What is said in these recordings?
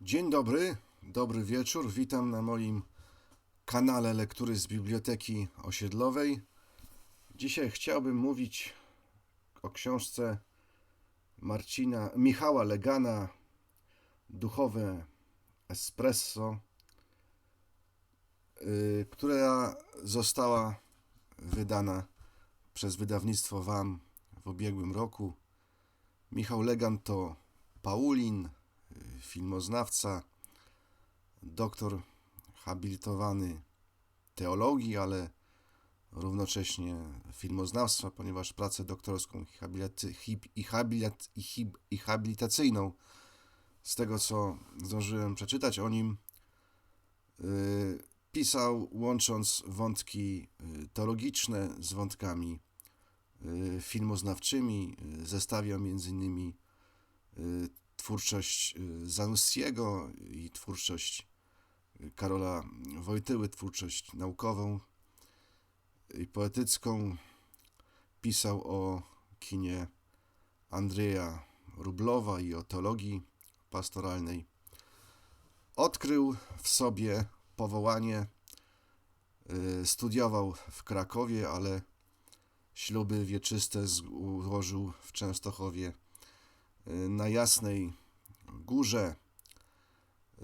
Dzień dobry, dobry wieczór. Witam na moim kanale Lektury z Biblioteki Osiedlowej. Dzisiaj chciałbym mówić o książce Marcina Michała Legana Duchowe Espresso, yy, która została wydana przez wydawnictwo WAM w ubiegłym roku. Michał Legan to Paulin, y, filmoznawca, doktor habilitowany teologii, ale równocześnie filmoznawstwa, ponieważ pracę doktorską i, habilitacyjną, z tego co zdążyłem przeczytać o nim, y, pisał łącząc wątki y, teologiczne z wątkami y, filmoznawczymi, zestawiał między innymi twórczość y, Zanussiego i twórczość y, Karola Wojtyły, twórczość naukową i poetycką. Pisał o kinie Andrzeja Rublowa i o teologii pastoralnej. Odkrył w sobie powołanie, y, studiował w Krakowie, ale śluby wieczyste złożył w Częstochowie na Jasnej Górze.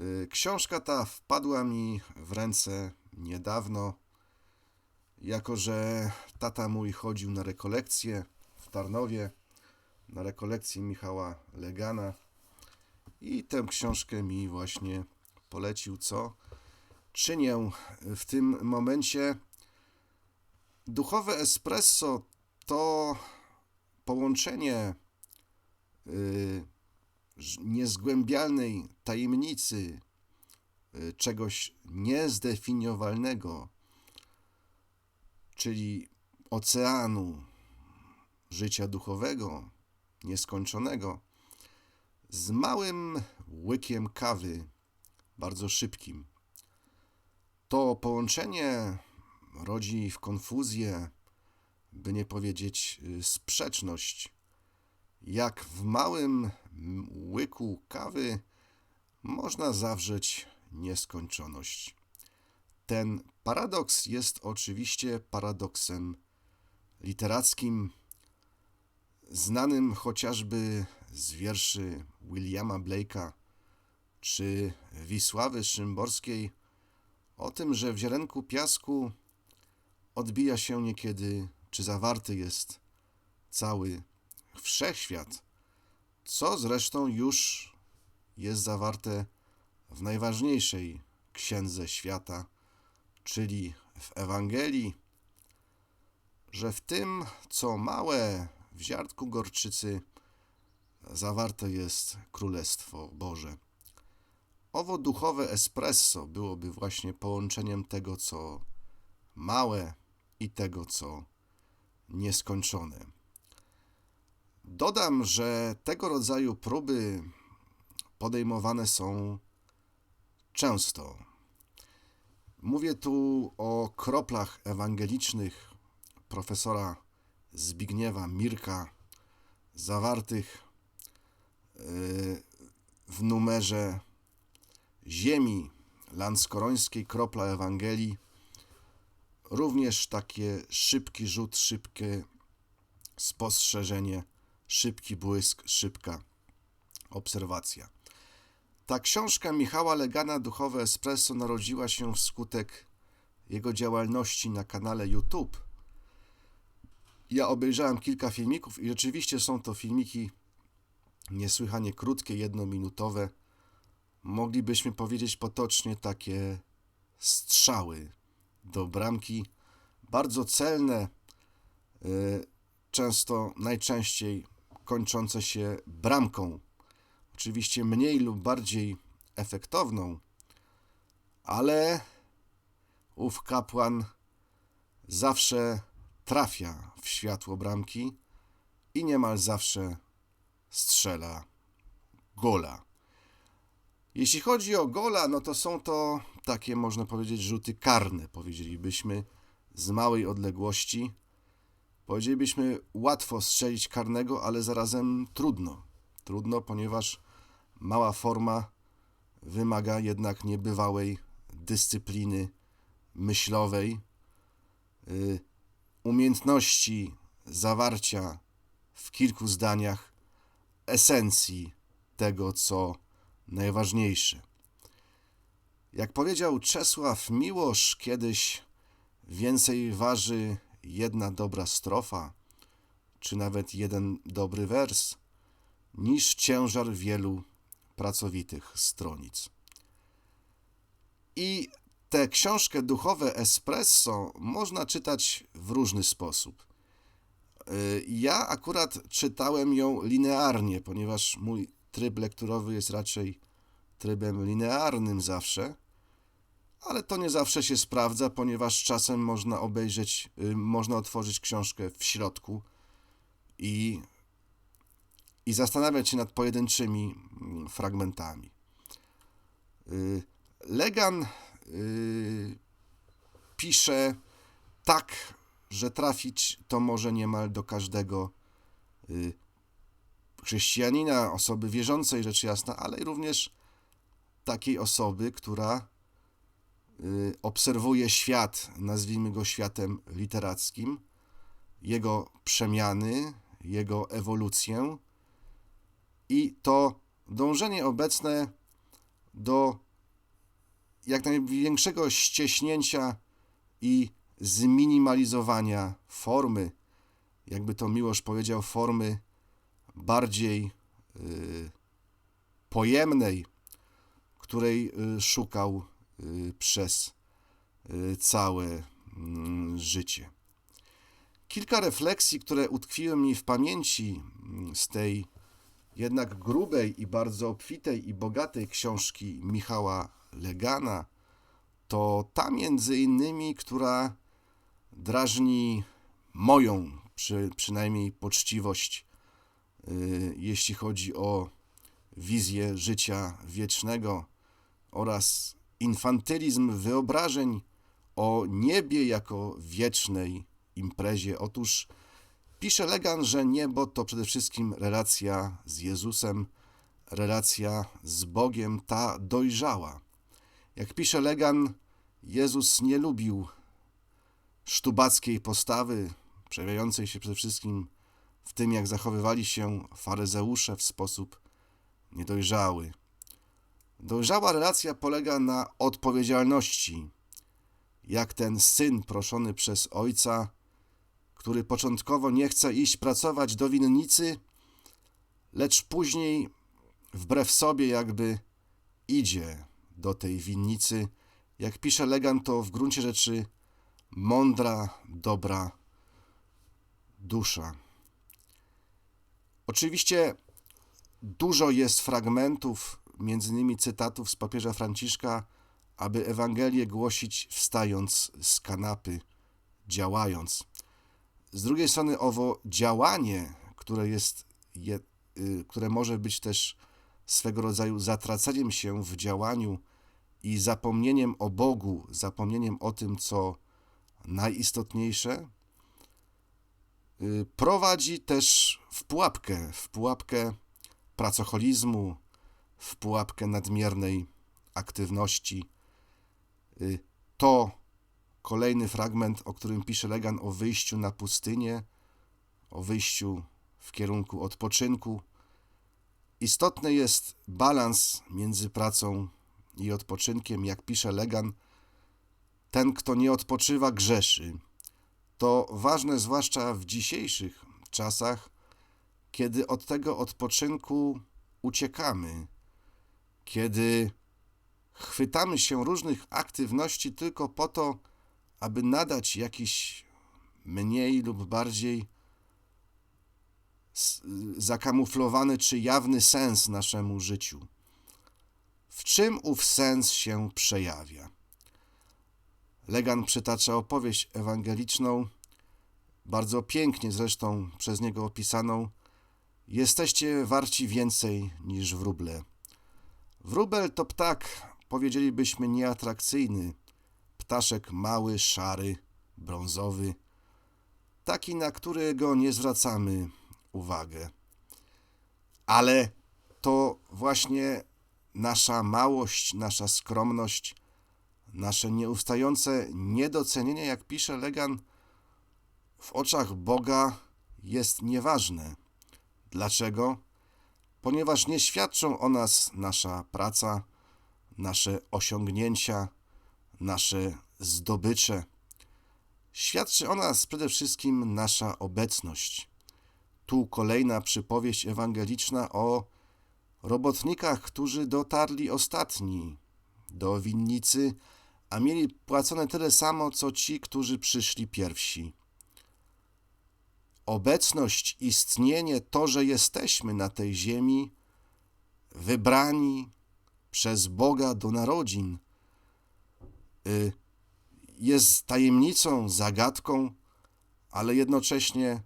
Y, Książka ta wpadła mi w ręce niedawno, jako że tata mój chodził na rekolekcje w Tarnowie, na rekolekcję Michała Legana i tę książkę mi właśnie polecił, co czynię w tym momencie. Duchowe espresso to połączenie niezgłębialnej tajemnicy, y, czegoś niezdefiniowalnego, czyli oceanu życia duchowego, nieskończonego, z małym łykiem kawy, bardzo szybkim. To połączenie rodzi w konfuzję, by nie powiedzieć y, sprzeczność. Jak w małym m- łyku kawy można zawrzeć nieskończoność. Ten paradoks jest oczywiście paradoksem literackim, znanym chociażby z wierszy Williama Blake'a czy Wisławy Szymborskiej o tym, że w ziarenku piasku odbija się niekiedy, czy zawarty jest cały wszechświat, co zresztą już jest zawarte w najważniejszej księdze świata, czyli w Ewangelii, że w tym, co małe w ziarnku gorczycy, zawarte jest Królestwo Boże. Owo duchowe espresso byłoby właśnie połączeniem tego, co małe i tego, co nieskończone. Dodam, że tego rodzaju próby podejmowane są często. Mówię tu o kroplach ewangelicznych profesora Zbigniewa Mirka, zawartych yy, w numerze Ziemi Landskorońskiej Kropla Ewangelii. Również takie szybki rzut, szybkie spostrzeżenie, szybki błysk, szybka obserwacja. Ta książka Michała Legana Duchowe Espresso narodziła się wskutek jego działalności na kanale YouTube. Ja obejrzałem kilka filmików i rzeczywiście są to filmiki niesłychanie krótkie, jednominutowe. Moglibyśmy powiedzieć potocznie takie strzały do bramki, bardzo celne, y, często najczęściej kończące się bramką. Oczywiście mniej lub bardziej efektowną, ale ów kapłan zawsze trafia w światło bramki i niemal zawsze strzela gola. Jeśli chodzi o gola, no to są to takie, można powiedzieć, rzuty karne, powiedzielibyśmy, z małej odległości. Powiedzielibyśmy, łatwo strzelić karnego, ale zarazem trudno. Trudno, ponieważ mała forma wymaga jednak niebywałej dyscypliny myślowej, y, umiejętności zawarcia w kilku zdaniach esencji tego, co najważniejsze. Jak powiedział Czesław Miłosz kiedyś, więcej waży jedna dobra strofa, czy nawet jeden dobry wers, niż ciężar wielu pracowitych stronic. I tę książkę Duchowe Espresso można czytać w różny sposób. Y, ja akurat czytałem ją linearnie, ponieważ mój tryb lekturowy jest raczej trybem linearnym zawsze, ale to nie zawsze się sprawdza, ponieważ czasem można obejrzeć, y, można otworzyć książkę w środku i, i zastanawiać się nad pojedynczymi mm, fragmentami. Y, Legan pisze tak że trafić to może niemal do każdego y, chrześcijanina, osoby wierzącej, rzecz jasna, ale również takiej osoby, która y, obserwuje świat, nazwijmy go światem literackim, jego przemiany, jego ewolucję i to dążenie obecne do jak największego ścieśnięcia i zminimalizowania formy, jakby to Miłosz powiedział, formy bardziej y, pojemnej, której y, szukał y, przez y, całe mm, życie. Kilka refleksji, które utkwiły mi w pamięci mm, z tej jednak grubej i bardzo obfitej i bogatej książki Michała Legana, to ta między innymi, która drażni moją przy, przynajmniej poczciwość, yy, jeśli chodzi o wizję życia wiecznego oraz infantylizm wyobrażeń o niebie jako wiecznej imprezie. Otóż pisze Legan, że niebo to przede wszystkim relacja z Jezusem, relacja z Bogiem, ta dojrzała. Jak pisze Legan, Jezus nie lubił sztubackiej postawy, przejawiającej się przede wszystkim w tym, jak zachowywali się faryzeusze w sposób niedojrzały. Dojrzała relacja polega na odpowiedzialności, jak ten syn proszony przez ojca, który początkowo nie chce iść pracować do winnicy, lecz później wbrew sobie jakby idzie do tej winnicy. Jak pisze Legan, to w gruncie rzeczy mądra, dobra dusza. Oczywiście dużo jest fragmentów, między innymi cytatów z papieża Franciszka, aby Ewangelię głosić wstając z kanapy, działając. Z drugiej strony owo działanie, które jest, je, y, które może być też swego rodzaju zatraceniem się w działaniu i zapomnieniem o Bogu, zapomnieniem o tym, co najistotniejsze, y, prowadzi też w pułapkę, w pułapkę pracocholizmu, w pułapkę nadmiernej aktywności. Y, to kolejny fragment, o którym pisze Legan o wyjściu na pustynię, o wyjściu w kierunku odpoczynku. Istotny jest balans między pracą i odpoczynkiem, jak pisze Legan, ten, kto nie odpoczywa, grzeszy. To ważne zwłaszcza w dzisiejszych czasach, kiedy od tego odpoczynku uciekamy, kiedy chwytamy się różnych aktywności tylko po to, aby nadać jakiś mniej lub bardziej zakamuflowany czy jawny sens naszemu życiu. W czym ów sens się przejawia? Legan przytacza opowieść ewangeliczną, bardzo pięknie zresztą przez niego opisaną. Jesteście warci więcej niż wróble. Wróbel to ptak, powiedzielibyśmy nieatrakcyjny, ptaszek mały, szary, brązowy, taki, na którego nie zwracamy uwagę. Ale to właśnie nasza małość, nasza skromność, nasze nieustające niedocenienie, jak pisze Legan, w oczach Boga jest nieważne. Dlaczego? Ponieważ nie świadczą o nas nasza praca, nasze osiągnięcia, nasze zdobycze. Świadczy o nas przede wszystkim nasza obecność. Tu kolejna przypowieść ewangeliczna o robotnikach, którzy dotarli ostatni do winnicy, a mieli płacone tyle samo, co ci, którzy przyszli pierwsi. Obecność, istnienie, to, że jesteśmy na tej ziemi, wybrani przez Boga do narodzin, y, jest tajemnicą, zagadką, ale jednocześnie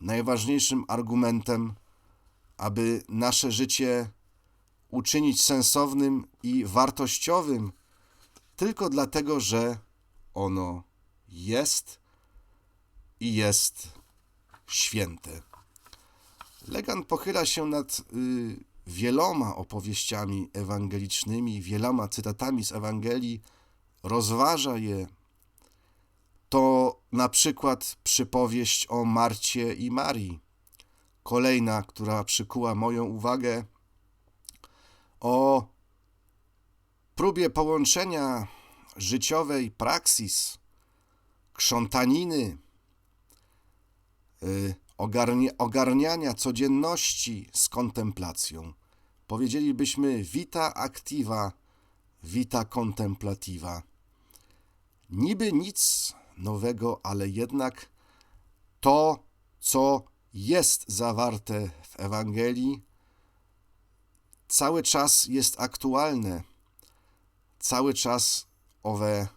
najważniejszym argumentem, aby nasze życie uczynić sensownym i wartościowym tylko dlatego, że ono jest i jest święte. Legan pochyla się nad y, wieloma opowieściami ewangelicznymi, wieloma cytatami z Ewangelii, rozważa je. To na przykład przypowieść o Marcie i Marii. Kolejna, która przykuła moją uwagę, o próbie połączenia życiowej praksis, krzątaniny, y, ogarniania codzienności z kontemplacją. Powiedzielibyśmy vita activa, vita contemplativa. Niby nic nowego, ale jednak to, co jest zawarte w Ewangelii, cały czas jest aktualne. Cały czas owe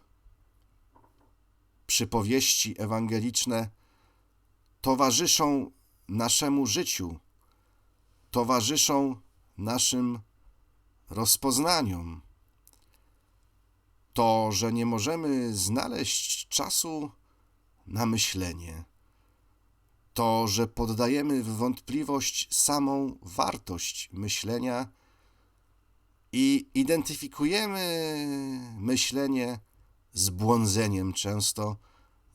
przypowieści ewangeliczne towarzyszą naszemu życiu, towarzyszą naszym rozpoznaniom. To, że nie możemy znaleźć czasu na myślenie, to, że poddajemy w wątpliwość samą wartość myślenia i identyfikujemy myślenie z błądzeniem często,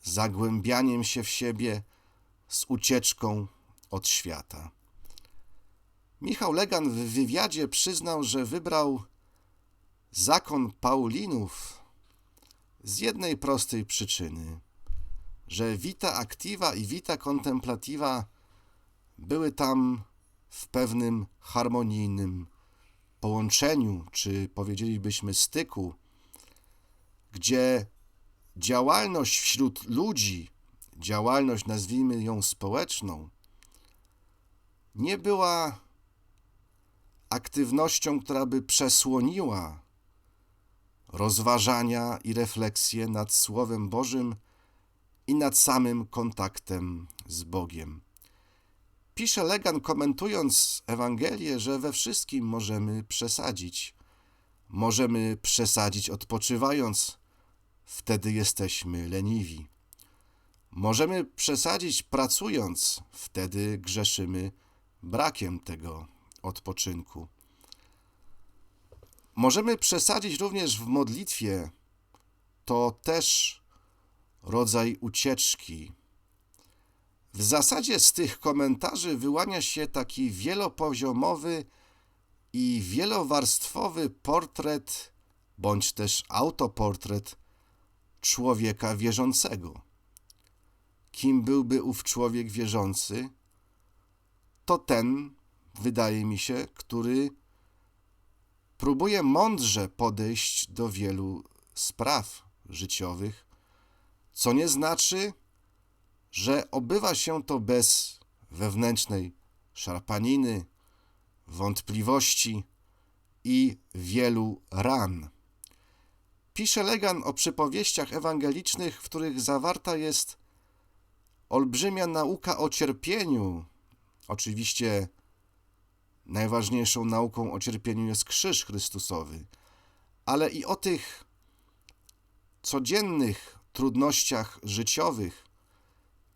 zagłębianiem się w siebie, z ucieczką od świata. Michał Legan w wywiadzie przyznał, że wybrał zakon Paulinów z jednej prostej przyczyny, że vita activa i vita contemplativa były tam w pewnym harmonijnym połączeniu, czy powiedzielibyśmy styku, gdzie działalność wśród ludzi, działalność nazwijmy ją społeczną, nie była aktywnością, która by przesłoniła rozważania i refleksje nad Słowem Bożym i nad samym kontaktem z Bogiem. Pisze Legan, komentując Ewangelię, że we wszystkim możemy przesadzić. Możemy przesadzić odpoczywając, wtedy jesteśmy leniwi. Możemy przesadzić pracując, wtedy grzeszymy brakiem tego odpoczynku. Możemy przesadzić również w modlitwie, to też rodzaj ucieczki. W zasadzie z tych komentarzy wyłania się taki wielopoziomowy i wielowarstwowy portret, bądź też autoportret człowieka wierzącego. Kim byłby ów człowiek wierzący? To ten, wydaje mi się, który próbuje mądrze podejść do wielu spraw życiowych, co nie znaczy, że obywa się to bez wewnętrznej szarpaniny, wątpliwości i wielu ran. Pisze Legan o przypowieściach ewangelicznych, w których zawarta jest olbrzymia nauka o cierpieniu. Oczywiście najważniejszą nauką o cierpieniu jest krzyż Chrystusowy, ale i o tych codziennych trudnościach życiowych,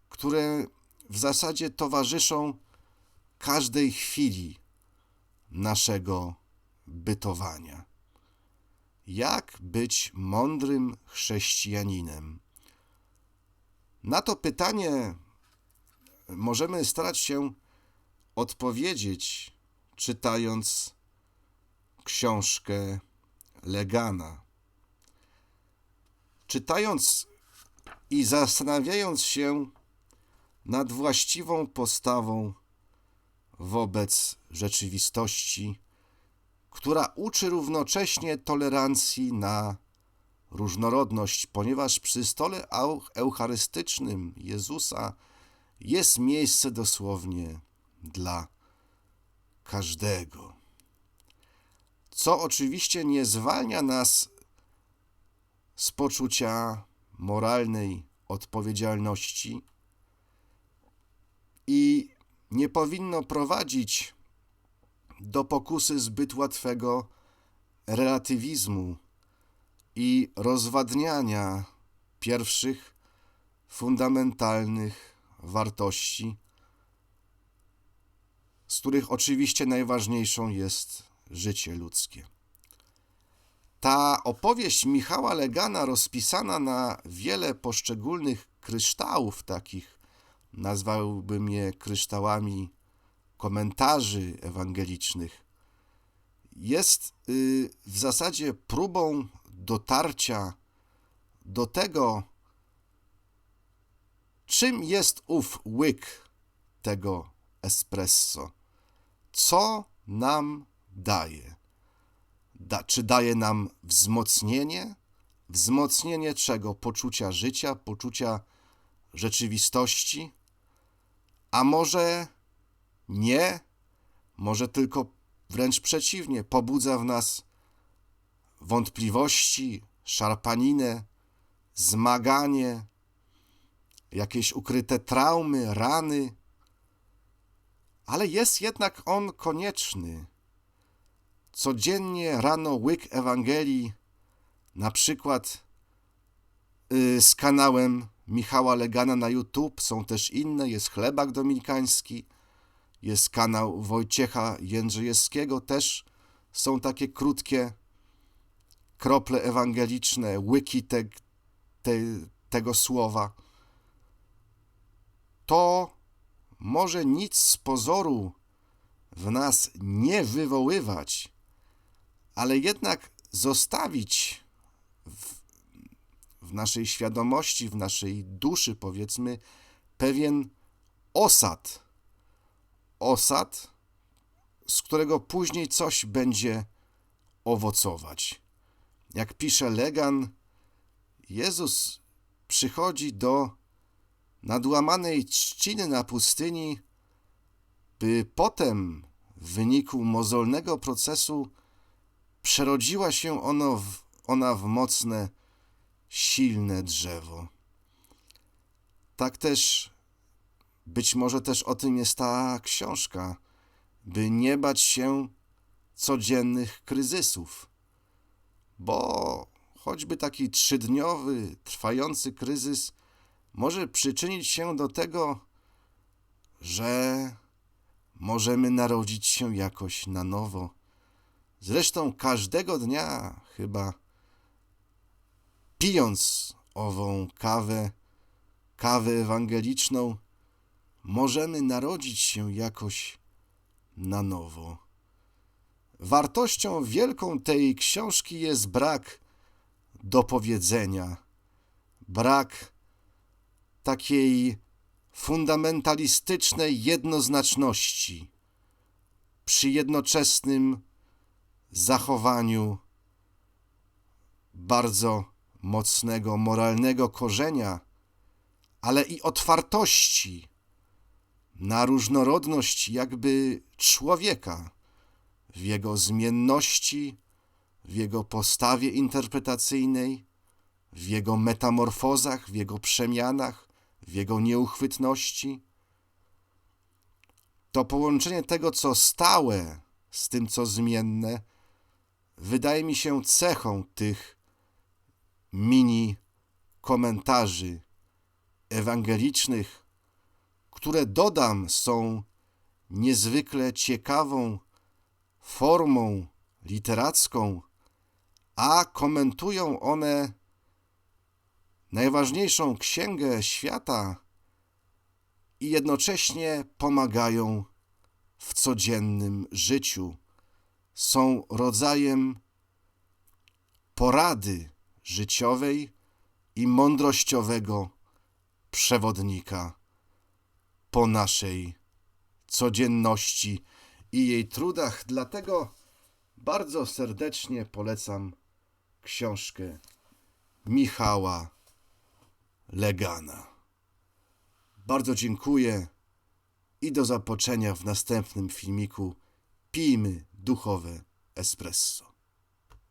które w zasadzie towarzyszą każdej chwili naszego bytowania. Jak być mądrym chrześcijaninem? Na to pytanie możemy starać się odpowiedzieć, czytając książkę Legana. Czytając i zastanawiając się nad właściwą postawą wobec rzeczywistości, która uczy równocześnie tolerancji na różnorodność, ponieważ przy stole eucharystycznym Jezusa jest miejsce dosłownie dla każdego. Co oczywiście nie zwalnia nas z poczucia moralnej odpowiedzialności i nie powinno prowadzić do pokusy zbyt łatwego relatywizmu i rozwadniania pierwszych fundamentalnych wartości, z których oczywiście najważniejszą jest życie ludzkie. Ta opowieść Michała Legana, rozpisana na wiele poszczególnych kryształów, takich nazwałbym je kryształami komentarzy ewangelicznych, jest y, w zasadzie próbą dotarcia do tego, czym jest ów łyk tego espresso. Co nam daje? Da, czy daje nam wzmocnienie? Wzmocnienie czego? Poczucia życia, poczucia rzeczywistości? A może nie? Może tylko wręcz przeciwnie, pobudza w nas wątpliwości, szarpaninę, zmaganie, jakieś ukryte traumy, rany, ale jest jednak on konieczny. Codziennie rano łyk Ewangelii, na przykład yy, z kanałem Michała Legana na YouTube, są też inne, jest chlebak dominikański, jest kanał Wojciecha Jędrzejewskiego, też są takie krótkie krople ewangeliczne, łyki te, te, tego słowa. To może nic z pozoru w nas nie wywoływać, ale jednak zostawić w, w naszej świadomości, w naszej duszy, powiedzmy, pewien osad. Osad, z którego później coś będzie owocować. Jak pisze Legan, Jezus przychodzi do nadłamanej trzciny na pustyni, by potem w wyniku mozolnego procesu przerodziła się ono w, ona w mocne, silne drzewo. Tak też, być może też o tym jest ta książka, by nie bać się codziennych kryzysów, bo choćby taki trzydniowy, trwający kryzys może przyczynić się do tego, że możemy narodzić się jakoś na nowo. Zresztą każdego dnia chyba pijąc ową kawę, kawę ewangeliczną, możemy narodzić się jakoś na nowo. Wartością wielką tej książki jest brak dopowiedzenia, brak takiej fundamentalistycznej jednoznaczności przy jednoczesnym zachowaniu bardzo mocnego moralnego korzenia, ale i otwartości na różnorodność jakby człowieka w jego zmienności, w jego postawie interpretacyjnej, w jego metamorfozach, w jego przemianach, w jego nieuchwytności. To połączenie tego, co stałe, z tym, co zmienne, wydaje mi się cechą tych mini komentarzy ewangelicznych, które dodam są niezwykle ciekawą formą literacką, a komentują one najważniejszą księgę świata i jednocześnie pomagają w codziennym życiu. Są rodzajem porady życiowej i mądrościowego przewodnika po naszej codzienności i jej trudach. Dlatego bardzo serdecznie polecam książkę Michała Legana. Bardzo dziękuję i do zapoczenia w następnym filmiku. Pijmy duchowe espresso.